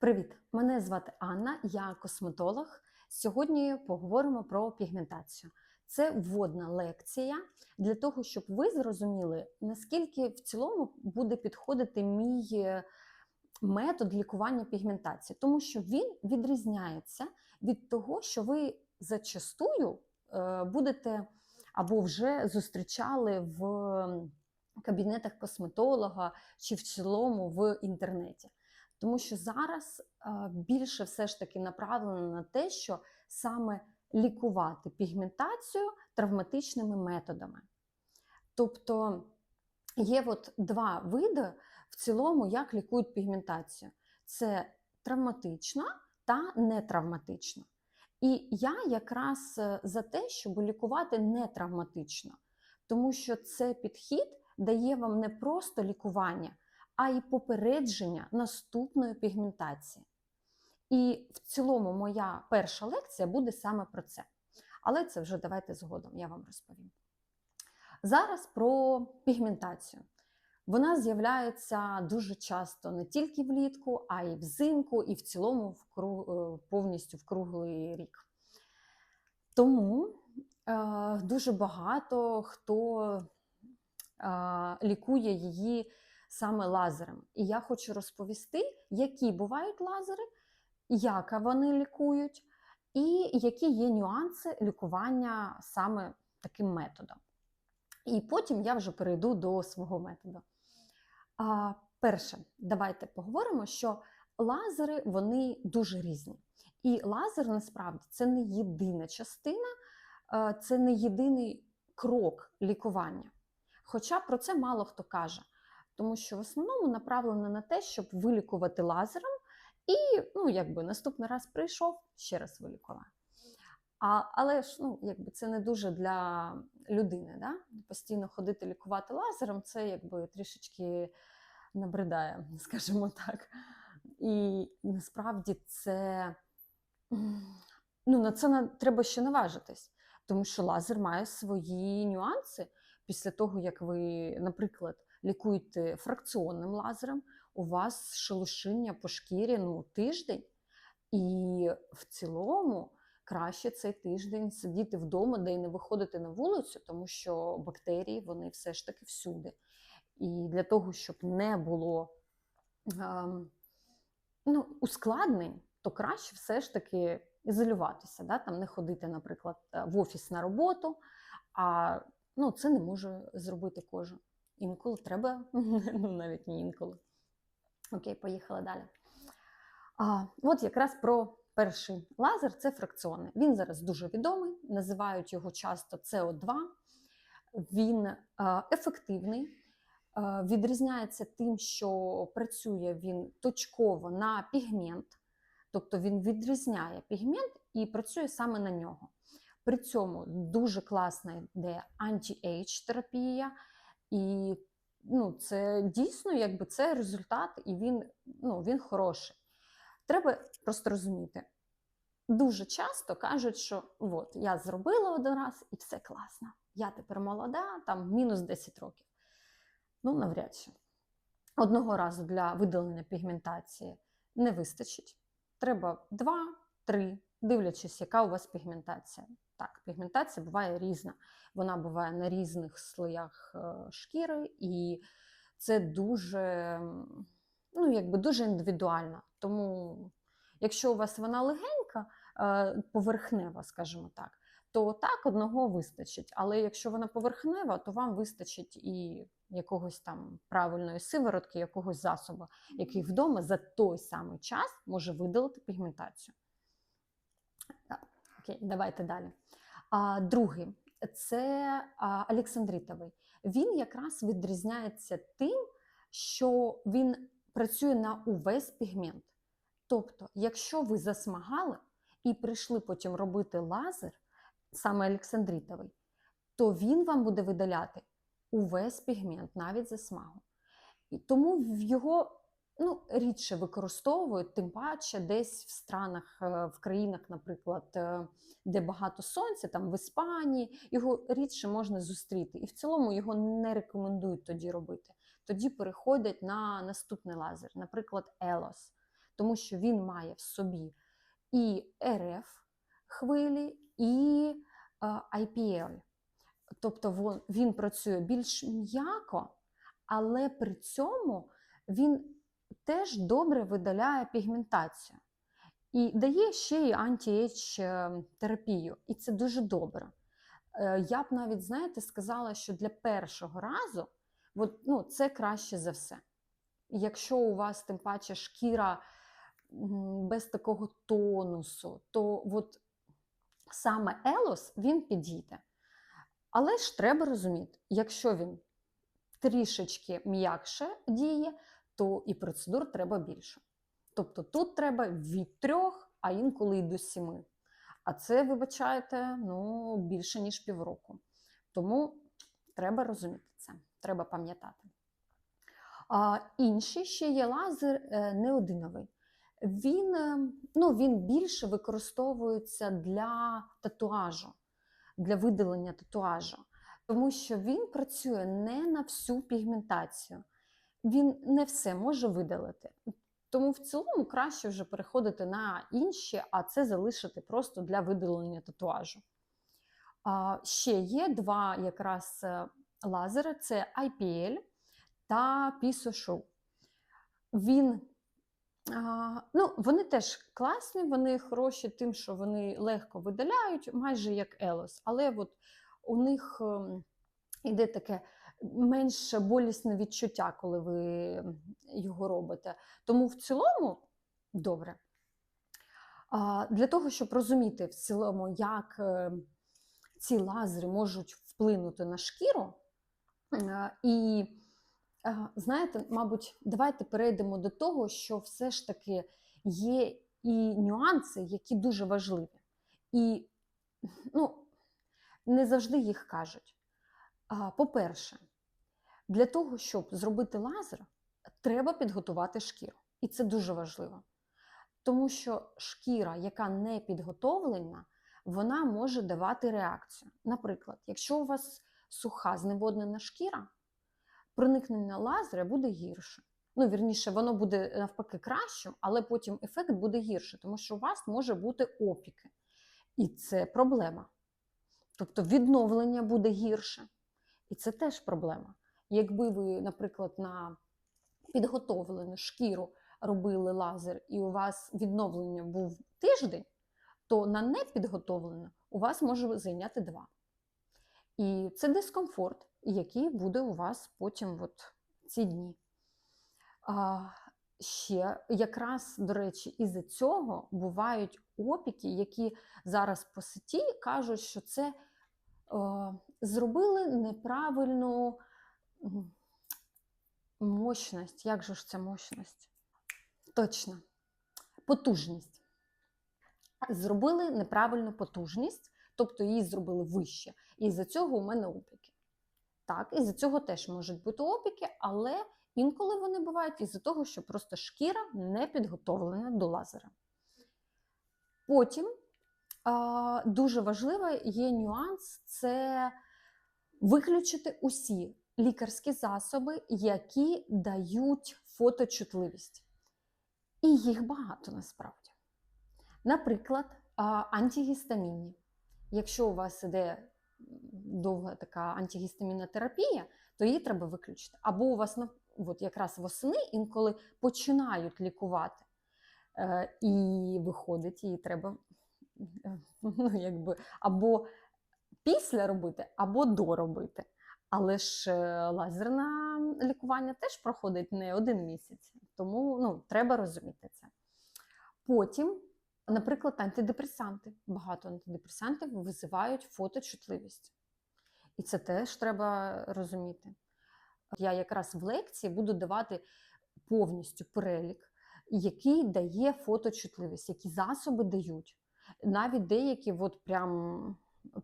Привіт! Мене звати Анна, я косметолог. Сьогодні поговоримо про пігментацію. Це вводна лекція для того, щоб ви зрозуміли, наскільки в цілому буде підходити мій е, метод лікування пігментації, тому що він відрізняється від того, що ви зачастую е, будете або вже зустрічали в кабінетах косметолога чи в цілому в інтернеті. Тому що зараз е, більше все ж таки направлено на те, що саме лікувати пігментацію травматичними методами. Тобто є от два види в цілому, як лікують пігментацію: це травматична та нетравматична. І я якраз е, за те, щоб лікувати нетравматично, тому що це підхід дає вам не просто лікування, а й попередження наступної пігментації. І в цілому моя перша лекція буде саме про це. Але це вже давайте згодом я вам розповім. Зараз про пігментацію. Вона з'являється дуже часто не тільки влітку, а й взимку, і в цілому в круг, е, повністю в круглий рік. Тому е, дуже багато хто е, лікує її саме лазером. І я хочу розповісти, які бувають лазери, як вони лікують, і які є нюанси лікування саме таким методом. І потім я вже перейду до свого методу. А, Перше, давайте поговоримо, що лазери вони дуже різні. І лазер насправді це не єдина частина, це не єдиний крок лікування. Хоча про це мало хто каже тому що в основному направлено на те, щоб вилікувати лазером, і ну, якби наступний раз прийшов, ще раз вилікував. А, Але ж ну, якби це не дуже для людини. Да? Постійно ходити лікувати лазером, це якби трішечки набридає, скажімо так. І насправді це ну, на це треба ще наважитись, тому що лазер має свої нюанси після того, як ви, наприклад, лікуєте фракціонним лазером, у вас шелушиння по шкірі ну, тиждень, і в цілому краще цей тиждень сидіти вдома, де й не виходити на вулицю, тому що бактерії вони все ж таки всюди. І для того, щоб не було ем, ну, ускладнень, то краще все ж таки ізолюватися, да? там не ходити, наприклад, в офіс на роботу, а ну, це не може зробити кожен. Інколи треба, ну навіть не інколи. Окей, поїхали далі. А, От якраз про перший лазер це фракціонний. Він зараз дуже відомий, називають його часто СО2. Він а, ефективний, а, відрізняється тим, що працює він точково на пігмент, тобто він відрізняє пігмент і працює саме на нього. При цьому дуже класна йде анті-ейдж терапія. І ну, це дійсно якби це результат, і він, ну, він хороший. Треба просто розуміти. Дуже часто кажуть, що от, я зробила один раз і все класно. Я тепер молода, там мінус 10 років. Ну, навряд чи. Одного разу для видалення пігментації не вистачить. Треба 2-3, дивлячись, яка у вас пігментація. Так, пігментація буває різна. Вона буває на різних слоях е, шкіри, і це дуже ну, якби дуже індивідуально. Тому, якщо у вас вона легенька, е, поверхнева, скажімо так, то так одного вистачить. Але якщо вона поверхнева, то вам вистачить і якогось там правильної сиворотки, якогось засобу, який вдома за той самий час може видалити пігментацію. Так, окей, давайте далі. А, Другий це Олександритовий. Він якраз відрізняється тим, що він працює на увесь пігмент. Тобто, якщо ви засмагали і прийшли потім робити лазер, саме Олександритовий, то він вам буде видаляти увесь пігмент, навіть засмагу. І тому в його ну, рідше використовують, тим паче десь в странах, е, в країнах, наприклад, е, де багато сонця, там в Іспанії, його рідше можна зустріти. І в цілому його не рекомендують тоді робити. Тоді переходять на наступний лазер, наприклад, Елос. тому що він має в собі і РФ хвилі, і е, IPL. Тобто він працює більш м'яко, але при цьому він теж добре видаляє пігментацію. І дає ще й анті-ейдж е, і це дуже добре. Е, Я б навіть, знаєте, сказала, що для першого разу от, ну, це краще за все. Якщо у вас тим паче шкіра без такого тонусу, то от саме Елос він підійде. Але ж треба розуміти, якщо він трішечки м'якше діє, то і процедур треба більше. Тобто тут треба від трьох, а інколи й до сіми. А це, вибачайте, ну, більше, ніж півроку. Тому треба розуміти це, треба пам'ятати. А, інший ще є лазер е, неодиновий. Він, е, ну, він більше використовується для татуажу, для видалення татуажу, тому що він працює не на всю пігментацію. Він не все може видалити. Тому в цілому краще вже переходити на інші, а це залишити просто для видалення татуажу. А, ще є два якраз е, лазери: це IPL та PISO Він, ну, вони теж класні, вони хороші тим, що вони легко видаляють, майже як Елос, але от у них ем, іде таке менш болісне відчуття, коли ви його робите. Тому в цілому добре. Для того, щоб розуміти в цілому, як е, ці лазери можуть вплинути на шкіру, е, і е, знаєте, мабуть, давайте перейдемо до того, що все ж таки є і нюанси, які дуже важливі. І ну, не завжди їх кажуть. По-перше, для того, щоб зробити лазер, треба підготувати шкіру. І це дуже важливо. Тому що шкіра, яка не підготовлена, вона може давати реакцію. Наприклад, якщо у вас суха зневоднена шкіра, проникнення лазера буде гірше. Ну, вірніше, воно буде навпаки кращим, але потім ефект буде гірше, тому що у вас може бути опіки. І це проблема. Тобто відновлення буде гірше. І це теж проблема. Якби ви, наприклад, на підготовлену шкіру робили лазер, і у вас відновлення був тиждень, то на непідготовлену у вас може зайняти два. І це дискомфорт, який буде у вас потім от ці дні. А, ще якраз, до речі, із-за цього бувають опіки, які зараз по сеті кажуть, що це е, зробили неправильну мощність. Як же ж це мощність? Точно, потужність. Зробили неправильну потужність, тобто її зробили вище. І з-за цього у мене опіки. Так, із-за цього теж можуть бути опіки, але інколи вони бувають із-за того, що просто шкіра не підготовлена до лазера. Потім дуже важливий є нюанс це виключити усі лікарські засоби, які дають фоточутливість. І їх багато насправді. Наприклад, антигістамінні. Якщо у вас іде довга така антигістамінна терапія, то її треба виключити. Або у вас от якраз восени інколи починають лікувати, е, і виходить, її треба е, ну, якби, або після робити, або доробити. Але ж е, лазерне лікування теж проходить не один місяць, тому ну, треба розуміти це. Потім, наприклад, антидепресанти. Багато антидепресантів визивають фоточутливість. І це теж треба розуміти. Я якраз в лекції буду давати повністю перелік, який дає фоточутливість, які засоби дають. Навіть деякі от прям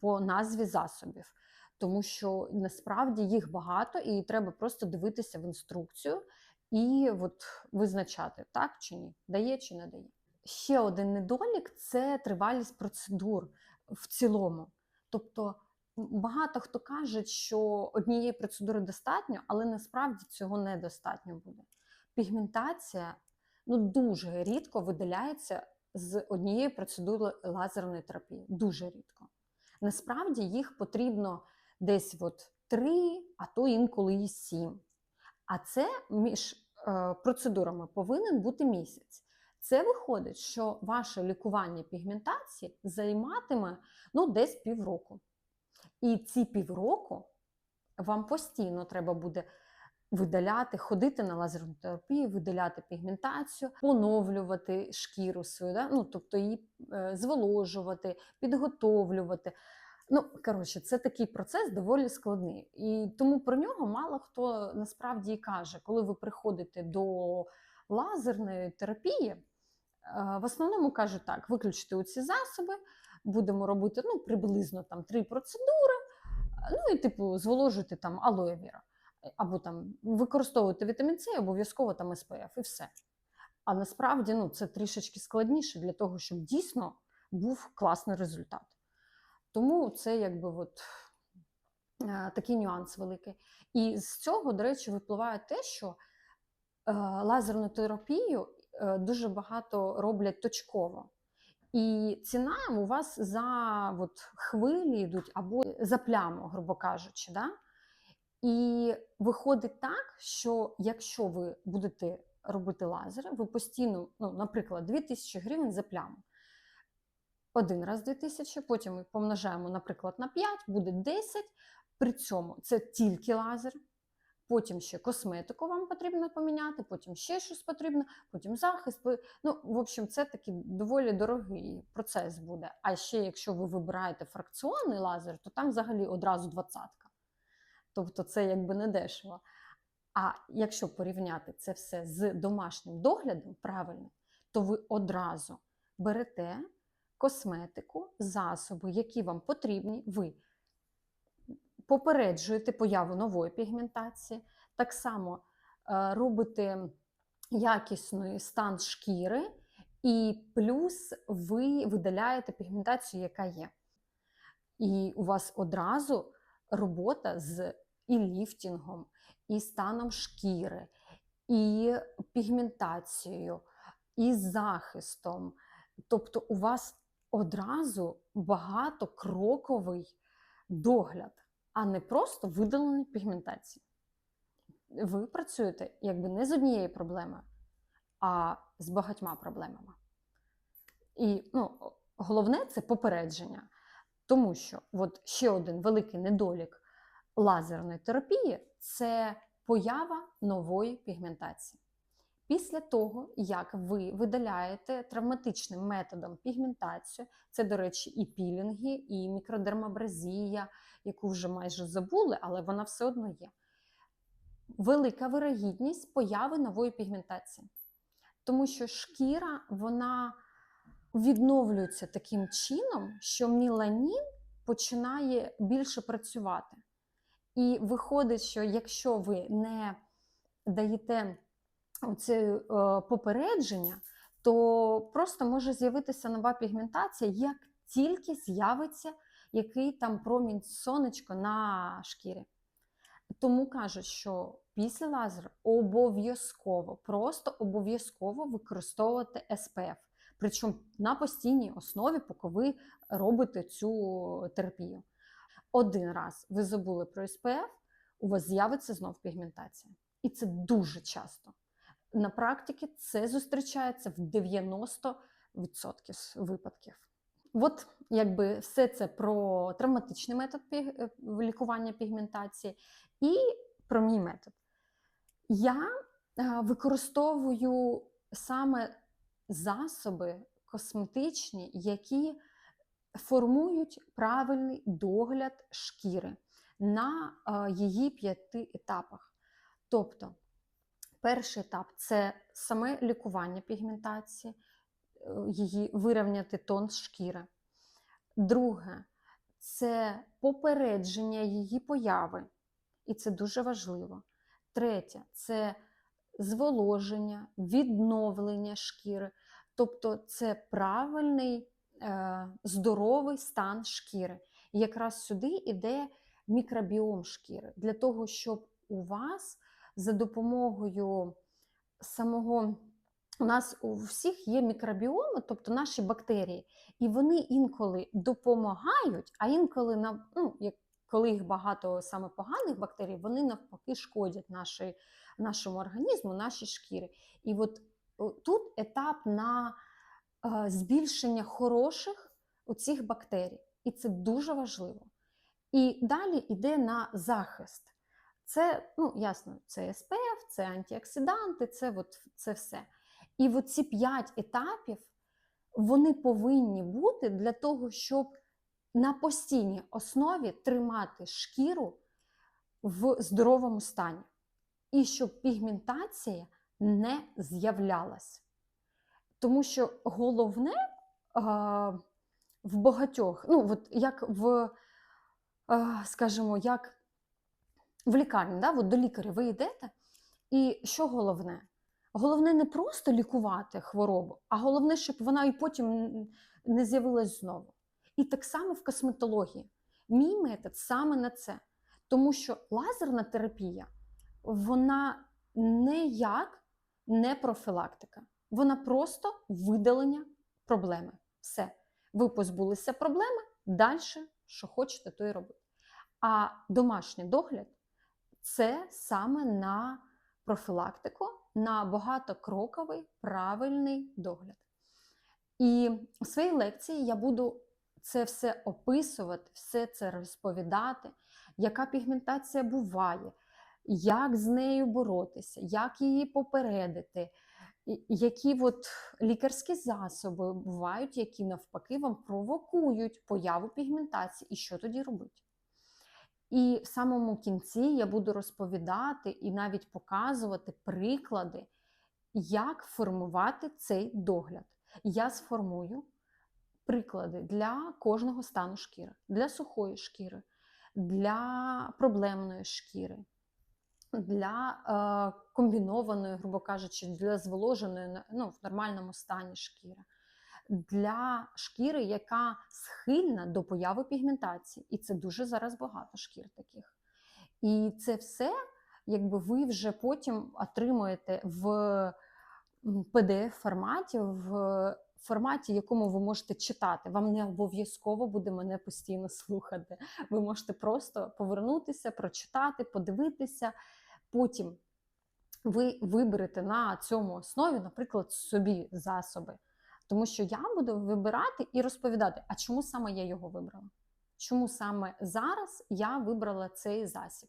по назві засобів. Тому що насправді їх багато, і треба просто дивитися в інструкцію і от визначати, так чи ні, дає чи не дає. Ще один недолік це тривалість процедур в цілому. Тобто багато хто каже, що однієї процедури достатньо, але насправді цього недостатньо буде. Пігментація ну дуже рідко видаляється з однієї процедури лазерної терапії. Дуже рідко. Насправді їх потрібно десь от 3, а то інколи і 7. А це між е, процедурами повинен бути місяць. Це виходить, що ваше лікування пігментації займатиме ну, десь півроку. І ці півроку вам постійно треба буде видаляти, ходити на лазерну терапію, видаляти пігментацію, поновлювати шкіру свою, да? ну, тобто її е, зволожувати, підготовлювати. Ну, коротше, це такий процес доволі складний. І тому про нього мало хто насправді і каже, коли ви приходите до лазерної терапії, е, в основному кажуть так: виключити оці засоби, будемо робити ну, приблизно там три процедури, ну і типу зволожити там алоє віра. Або там використовувати вітамін С, обов'язково там СПФ і все. А насправді ну, це трішечки складніше для того, щоб дійсно був класний результат. Тому це якби от, е, такий нюанс великий. І з цього, до речі, випливає те, що е, лазерну терапію е, дуже багато роблять точково. І ціна у вас за от, хвилі йдуть або за пляму, грубо кажучи. Да? І виходить так, що якщо ви будете робити лазери, ви постійно, ну, наприклад, 2000 гривень за пляму. Один раз 2000, потім ми помножаємо, наприклад, на 5, буде 10. При цьому це тільки лазер. Потім ще косметику вам потрібно поміняти, потім ще щось потрібно, потім захист. Ну, в общем, це такий доволі дорогий процес буде. А ще, якщо ви вибираєте фракціонний лазер, то там взагалі одразу двадцятка. Тобто це якби не дешево. А якщо порівняти це все з домашнім доглядом правильно, то ви одразу берете косметику, засоби, які вам потрібні, ви попереджуєте появу нової пігментації, так само е, робите якісний стан шкіри, і плюс ви видаляєте пігментацію, яка є. І у вас одразу робота з і ліфтінгом, і станом шкіри, і пігментацією, і захистом. Тобто у вас одразу багатокроковий догляд, а не просто видалення пігментації. Ви працюєте якби не з однією проблемою, а з багатьма проблемами. І ну, головне це попередження. Тому що от ще один великий недолік лазерної терапії це поява нової пігментації. Після того, як ви видаляєте травматичним методом пігментацію, це, до речі, і пілінги, і мікродермабразія, яку вже майже забули, але вона все одно є. Велика вирогідність появи нової пігментації. Тому що шкіра вона відновлюється таким чином, що міланін починає більше працювати. І виходить, що якщо ви не даєте це е, попередження, то просто може з'явитися нова пігментація, як тільки з'явиться який там промінь сонечко на шкірі. Тому кажуть, що після лазеру обов'язково, просто обов'язково використовувати СПФ. Причому на постійній основі, поки ви робите цю терапію. Один раз ви забули про СПФ, у вас з'явиться знов пігментація. І це дуже часто. На практиці це зустрічається в 90% випадків. От якби все це про травматичний метод е, лікування пігментації і про мій метод. Я е, використовую саме засоби косметичні, які формують правильний догляд шкіри на е, її п'яти етапах. Тобто, перший етап це саме лікування пігментації, е, її вирівняти тон шкіри. Друге це попередження її появи, і це дуже важливо. Третє це зволоження, відновлення шкіри, тобто це правильний Е, здоровий стан шкіри. І якраз сюди йде мікробіом шкіри, для того, щоб у вас за допомогою самого у нас у всіх є мікробіоми, тобто наші бактерії, і вони інколи допомагають, а інколи на ну, як коли їх багато саме поганих бактерій, вони навпаки шкодять нашій, нашому організму, нашій шкірі. І от тут етап на е, збільшення хороших оцих бактерій, і це дуже важливо. І далі йде на захист. Це, ну, ясно, це СПФ, це антиоксиданти, це, от, це все. І от ці п'ять етапів вони повинні бути для того, щоб на постійній основі тримати шкіру в здоровому стані. І щоб пігментація не з'являлась. Тому що головне а, в багатьох, ну, от як в, а, скажімо, як в лікарні, да? от до лікаря ви йдете, і що головне? Головне не просто лікувати хворобу, а головне, щоб вона і потім не з'явилась знову. І так само в косметології. Мій метод саме на це. Тому що лазерна терапія, вона ніяк не профілактика. Вона просто видалення проблеми. Все. Ви позбулися проблеми, далі, що хочете, то і робити. А домашній догляд це саме на профілактику, на багатокроковий правильний догляд. І у своїй лекції я буду це все описувати, все це розповідати, яка пігментація буває, як з нею боротися, як її попередити, які от лікарські засоби бувають, які навпаки вам провокують появу пігментації, і що тоді робити. І в самому кінці я буду розповідати і навіть показувати приклади, як формувати цей догляд. Я сформую приклади для кожного стану шкіри, для сухої шкіри, для проблемної шкіри, для е, комбінованої, грубо кажучи, для зволоженої ну, в нормальному стані шкіри. Для шкіри, яка схильна до появи пігментації. І це дуже зараз багато шкір таких. І це все, якби ви вже потім отримуєте в pdf форматі в форматі, якому ви можете читати. Вам не обов'язково буде мене постійно слухати. Ви можете просто повернутися, прочитати, подивитися. Потім ви виберете на цьому основі, наприклад, собі засоби. Тому що я буду вибирати і розповідати, а чому саме я його вибрала? Чому саме зараз я вибрала цей засіб?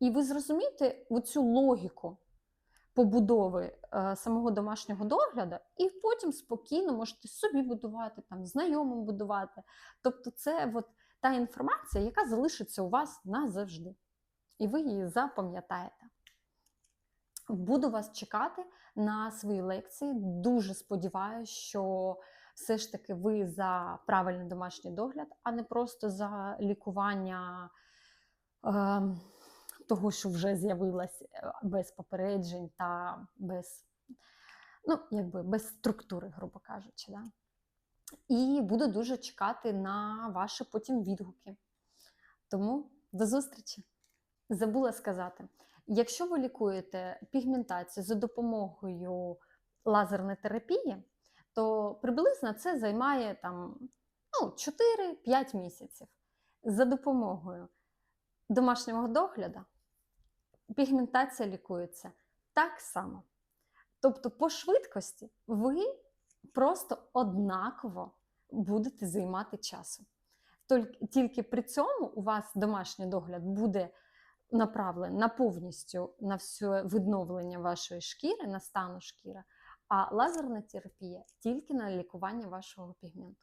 І ви зрозумієте оцю логіку побудови е, самого домашнього догляду, і потім спокійно можете собі будувати, там, знайомим будувати. Тобто, це от та інформація, яка залишиться у вас назавжди. І ви її запам'ятаєте. Буду вас чекати на свої лекції. Дуже сподіваюся, що все ж таки ви за правильний домашній догляд, а не просто за лікування. Е того, що вже з'явилась е, без попереджень та без ну, якби без структури, грубо кажучи. Да? І буду дуже чекати на ваші потім відгуки. Тому до зустрічі! Забула сказати: якщо ви лікуєте пігментацію за допомогою лазерної терапії, то приблизно це займає там ну, 4-5 місяців. За допомогою домашнього догляду пігментація лікується так само. Тобто, по швидкості ви просто однаково будете займати часу. Тільки при цьому у вас домашній догляд буде направлений на повністю на все відновлення вашої шкіри, на стану шкіри, а лазерна терапія тільки на лікування вашого пігменту.